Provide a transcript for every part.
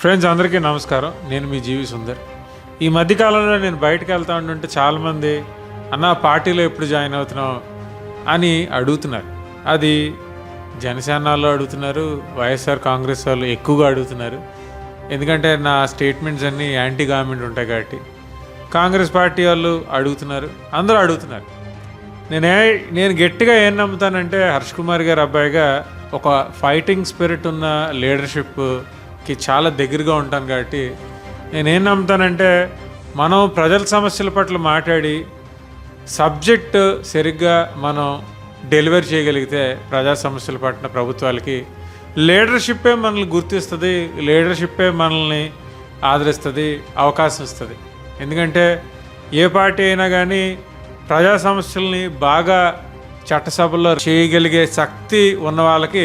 Friends అందరికీ నమస్కారం. నేను మీ జీవి సుందర్. ఈ మధ్యకాలంలో నేను బయటకు వెళ్తా ఉంటుంటే చాలామంది అన్న పార్టీలో ఎప్పుడు జాయిన్ అవుతున్నావు? అని అడుగుతున్నారు. అది జనసేనలో అడుగుతున్నారు వైఎస్ఆర్ కాంగ్రెస్ వాళ్ళు ఎక్కువగా అడుగుతున్నారు. ఎందుకంటే నా స్టేట్మెంట్స్ అన్నీ యాంటీ గవర్నమెంట్ ఉంటాయి కాబట్టి. కాంగ్రెస్ పార్టీ వాళ్ళు అడుగుతున్నారు. అందరూ అడుగుతున్నారు. నేనే నేను గట్టిగా ఏం నమ్ముతానంటే హర్ష్ కుమార్ గారి అబ్బాయిగా ఒక ఫైటింగ్ స్పిరిట్ ఉన్న లీడర్షిప్ కి చాలా దగ్గరగా ఉంటాను కాబట్టి నేనేం నమ్ముతానంటే మనం ప్రజల సమస్యల పట్ల మాట్లాడి సబ్జెక్ట్ సరిగ్గా మనం డెలివరీ చేయగలిగితే ప్రజా సమస్యల పట్ల ప్రభుత్వాలకి లీడర్షిప్పే మనల్ని గుర్తిస్తుంది లీడర్షిప్పే మనల్ని ఆదరిస్తుంది అవకాశం ఇస్తుంది. ఎందుకంటే ఏ పార్టీ అయినా కానీ ప్రజా సమస్యల్ని బాగా చట్టసభలో చేయగలిగే శక్తి ఉన్న వాళ్ళకి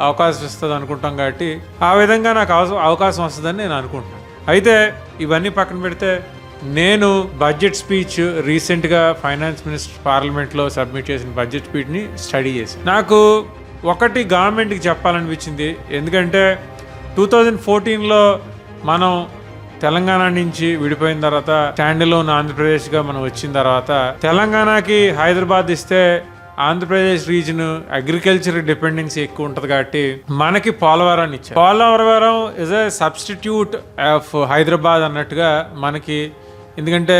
అవకాశం ఇస్తుంది అనుకుంటాం కాబట్టి ఆ విధంగా నాకు అవస- అవకాశం వస్తుందని నేను అనుకుంటున్నాను. అయితే ఇవన్నీ పక్కన పెడితే నేను బడ్జెట్ స్పీచ్ రీసెంట్గా ఫైనాన్స్ మినిస్టర్ పార్లమెంట్లో సబ్మిట్ చేసిన బడ్జెట్ స్పీచ్ని స్టడీ చేశాను. నాకు ఒకటి గవర్నమెంట్కి చెప్పాలనిపించింది. ఎందుకంటే టూ థౌజండ్ ఫోర్టీన్లో మనం తెలంగాణ నుంచి విడిపోయిన తర్వాత స్టాండ్లోన్ ఆంధ్రప్రదేశ్గా మనం వచ్చిన తర్వాత తెలంగాణకి హైదరాబాద్ ఇస్తే ఆంధ్రప్రదేశ్ రీజన్ అగ్రికల్చర్ డిపెండెన్సీ ఎక్కువ ఉంటుంది కాబట్టి మనకి పోలవరాన్ని ఇచ్చారు. Polavaram is a substitute of Hyderabad అన్నట్టుగా మనకి ఎందుకంటే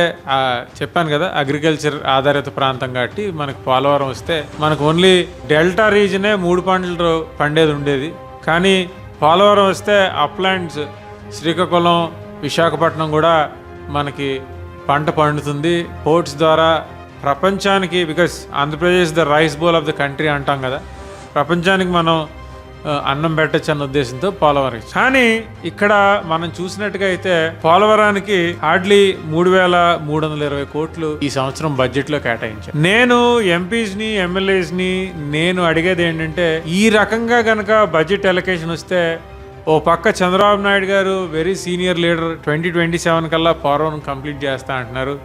చెప్పాను కదా అగ్రికల్చర్ ఆధారిత ప్రాంతం కాబట్టి మనకు పోలవరం వస్తే మనకు ఓన్లీ డెల్టా రీజనే మూడు పంటలు పండేది ఉండేది. కానీ పోలవరం వస్తే అప్లాండ్స్ శ్రీకాకుళం విశాఖపట్నం కూడా మనకి పంట పండుతుంది. పోర్ట్స్ ద్వారా ప్రపంచానికి because Andhra Pradesh the rice bowl of the country అంటాం కదా. ప్రపంచానికి మనం అన్నం పెట్టచ్చు అన్న ఉద్దేశంతో పోలవరం. కానీ ఇక్కడ మనం చూసినట్టుగా అయితే పోలవరానికి హార్డ్లీ మూడు వేల మూడు వందల ఇరవై కోట్లు ఈ సంవత్సరం బడ్జెట్లో కేటాయించారు. నేను ఎంపీస్ని ఎమ్మెల్యేస్ని నేను అడిగేది ఏంటంటే ఈ రకంగా గనక బడ్జెట్ ఎలకేషన్ వస్తే ఓ పక్క Chandrababu Naidu garu very senior leader twenty twenty seven కల్లా పోలవరం కంప్లీట్ చేస్తా అంటున్నారు.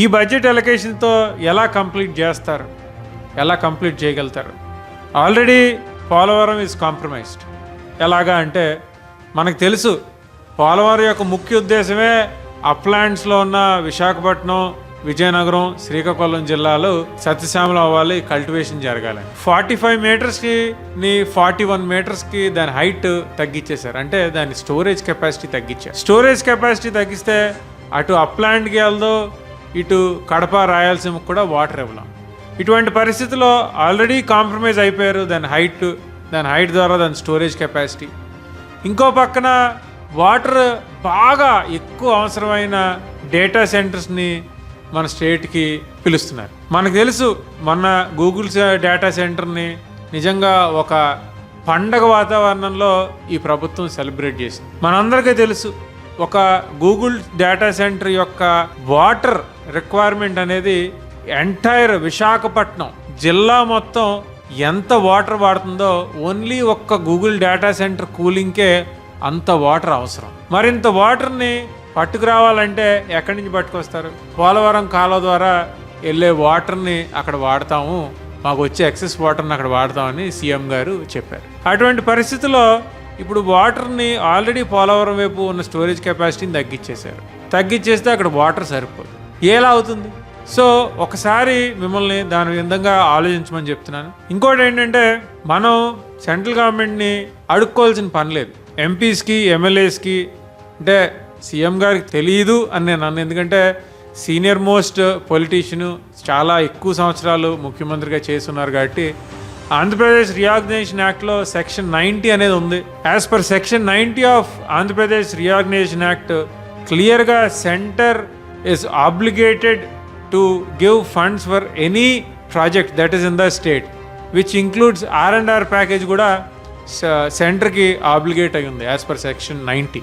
ఈ బడ్జెట్ ఎలకేషన్తో ఎలా కంప్లీట్ చేస్తారు? ఎలా కంప్లీట్ చేయగలుగుతారు? ఆల్రెడీ పోలవరం ఈజ్ కాంప్రమైజ్డ్ ఎలాగా అంటే మనకు తెలుసు పోలవరం యొక్క ముఖ్య ఉద్దేశమే అప్లాండ్స్లో ఉన్న విశాఖపట్నం విజయనగరం శ్రీకాకుళం జిల్లాలో సత్యశ్యామలం అవ్వాలి కల్టివేషన్ జరగాలి. ఫార్టీ ఫైవ్ మీటర్స్కి ని ఫార్టీ వన్ మీటర్స్కి దాని హైట్ తగ్గించేశారు. అంటే దాని స్టోరేజ్ కెపాసిటీ తగ్గించారు. స్టోరేజ్ కెపాసిటీ తగ్గిస్తే అటు అప్లాండ్కి వెళ్దో ఇటు కడప రాయలసీమకు కూడా వాటర్ ఇవ్వలేం. ఇటువంటి పరిస్థితుల్లో ఆల్రెడీ కాంప్రమైజ్ అయిపోయారు దాని హైట్ దాని హైట్ ద్వారా దాని స్టోరేజ్ కెపాసిటీ ఇంకో పక్కన వాటర్ బాగా ఎక్కువ అవసరమైన డేటా సెంటర్స్ని మన స్టేట్కి పిలుస్తున్నారు. మనకు తెలుసు మొన్న గూగుల్ డేటా సెంటర్ని నిజంగా ఒక పండగ వాతావరణంలో ఈ ప్రభుత్వం సెలబ్రేట్ చేసింది. మనందరికీ తెలుసు ఒక గూగుల్ డేటా సెంటర్ యొక్క వాటర్ రిక్వైర్మెంట్ అనేది ఎంటైర్ విశాఖపట్నం జిల్లా మొత్తం ఎంత వాటర్ వాడుతుందో ఓన్లీ ఒక్క గూగుల్ డేటా సెంటర్ కూలింగ్కే అంత వాటర్ అవసరం. మరింత వాటర్ని పట్టుకురావాలంటే ఎక్కడి నుంచి పట్టుకొస్తారు? పోలవరం కాలువ ద్వారా వెళ్ళే వాటర్ని అక్కడ వాడతాము. మాకు వచ్చే ఎక్సెస్ వాటర్ని అక్కడ వాడతామని సీఎం గారు చెప్పారు. అటువంటి పరిస్థితుల్లో ఇప్పుడు వాటర్ని ఆల్రెడీ పోలవరం వైపు ఉన్న స్టోరేజ్ కెపాసిటీని తగ్గించేశారు తగ్గించేస్తే అక్కడ వాటర్ సరిపోదు. ఎలా అవుతుంది? సో ఒకసారి మిమ్మల్ని దాని విధంగా ఆలోచించమని చెప్తున్నాను. ఇంకోటి ఏంటంటే మనం సెంట్రల్ గవర్నమెంట్ని అడుక్కోవాల్సిన పని లేదు. ఎంపీస్కి ఎమ్మెల్యేస్కి అంటే సీఎం గారికి తెలియదు అని నేను అన్నాను ఎందుకంటే సీనియర్ మోస్ట్ పొలిటీషియను చాలా ఎక్కువ సంవత్సరాలు ముఖ్యమంత్రిగా చేస్తున్నారు కాబట్టి ఆంధ్రప్రదేశ్ రియాగ్నైజేషన్ యాక్ట్లో సెక్షన్ నైంటీ అనేది ఉంది. As per section ninety of Andhra Pradesh reorganisation act క్లియర్గా centre is obligated to give funds for any project that is in the state which includes R and R package కూడా సెంటర్కి obligate అయి ఉంది as per section ninety.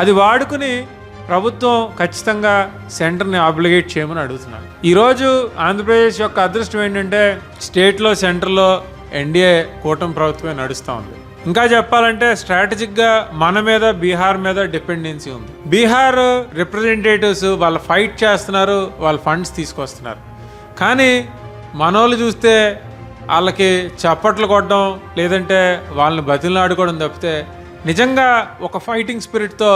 అది వాడుకుని ప్రభుత్వం ఖచ్చితంగా సెంటర్ని ఆబ్లిగేట్ చేయమని అడుగుతున్నాను. ఈరోజు ఆంధ్రప్రదేశ్ యొక్క అదృష్టం ఏంటంటే స్టేట్లో సెంటర్లో ఎన్డీఏ కూటమి ప్రభుత్వమే నడుస్తూ ఉంది. ఇంకా చెప్పాలంటే స్ట్రాటజిక్గా మన మీద బీహార్ మీద డిపెండెన్సీ ఉంది. బీహార్ రిప్రజెంటేటివ్స్ వాళ్ళు ఫైట్ చేస్తున్నారు వాళ్ళ ఫండ్స్ తీసుకొస్తున్నారు. కానీ మనోళ్ళు చూస్తే వాళ్ళకి చప్పట్లు కొట్టడం లేదంటే వాళ్ళని బతిలాడుకోవడం తప్పితే నిజంగా ఒక ఫైటింగ్ స్పిరిట్తో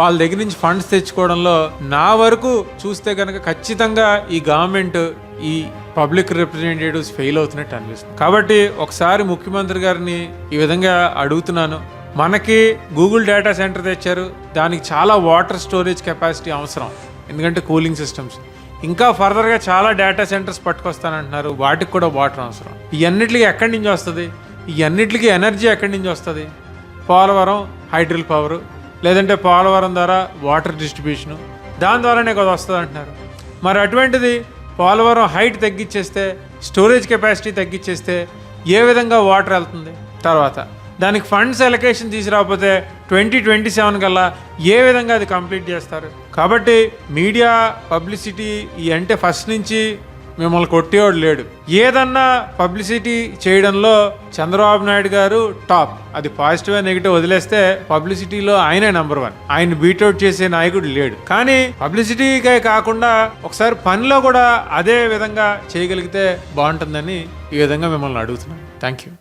వాళ్ళ దగ్గర నుంచి ఫండ్స్ తెచ్చుకోవడంలో నా వరకు చూస్తే కనుక ఖచ్చితంగా ఈ గవర్నమెంట్ ఈ పబ్లిక్ రిప్రజెంటేటివ్స్ ఫెయిల్ అవుతున్నట్టు అనిపిస్తుంది. కాబట్టి ఒకసారి ముఖ్యమంత్రి గారిని ఈ విధంగా అడుగుతున్నాను. మనకి గూగుల్ డేటా సెంటర్ తెచ్చారు. దానికి చాలా వాటర్ స్టోరేజ్ కెపాసిటీ అవసరం. ఎందుకంటే కూలింగ్ సిస్టమ్స్. ఇంకా ఫర్దర్గా చాలా డేటా సెంటర్స్ పట్టుకొస్తానంటున్నారు. వాటికి కూడా వాటర్ అవసరం. ఇవన్నిటికి ఎక్కడి నుంచి వస్తుంది? ఇవన్నిటికి ఎనర్జీ ఎక్కడి నుంచి వస్తుంది? పోలవరం హైడ్రల్ పవర్ లేదంటే పోలవరం ద్వారా వాటర్ డిస్ట్రిబ్యూషను. దాని ద్వారానే కదా వస్తుంది అంటున్నారు మరి అటువంటిది పోలవరం హైట్ తగ్గించేస్తే స్టోరేజ్ కెపాసిటీ తగ్గించేస్తే ఏ విధంగా వాటర్ వెళ్తుంది? తర్వాత దానికి ఫండ్స్ ఎలకేషన్ తీసుకురాకపోతే ట్వంటీ ట్వంటీ సెవెన్ కల్లా ఏ విధంగా అది కంప్లీట్ చేస్తారు? కాబట్టి మీడియా పబ్లిసిటీ ఈ అంటే ఫస్ట్ నుంచి మిమ్మల్ని కొట్టేవాడు లేడు. ఏదన్నా పబ్లిసిటీ చేయడంలో చంద్రబాబు నాయుడు గారు టాప్. అది పాజిటివ్ నెగిటివ్ వదిలేస్తే పబ్లిసిటీలో ఆయనే నంబర్ వన్. ఆయన బీటౌట్ చేసే నాయకుడు లేడు. కానీ పబ్లిసిటీకే కాకుండా ఒకసారి పనిలో కూడా అదే విధంగా చేయగలిగితే బాగుంటుందని ఈ విధంగా మిమ్మల్ని అడుగుతున్నాను. Thank you.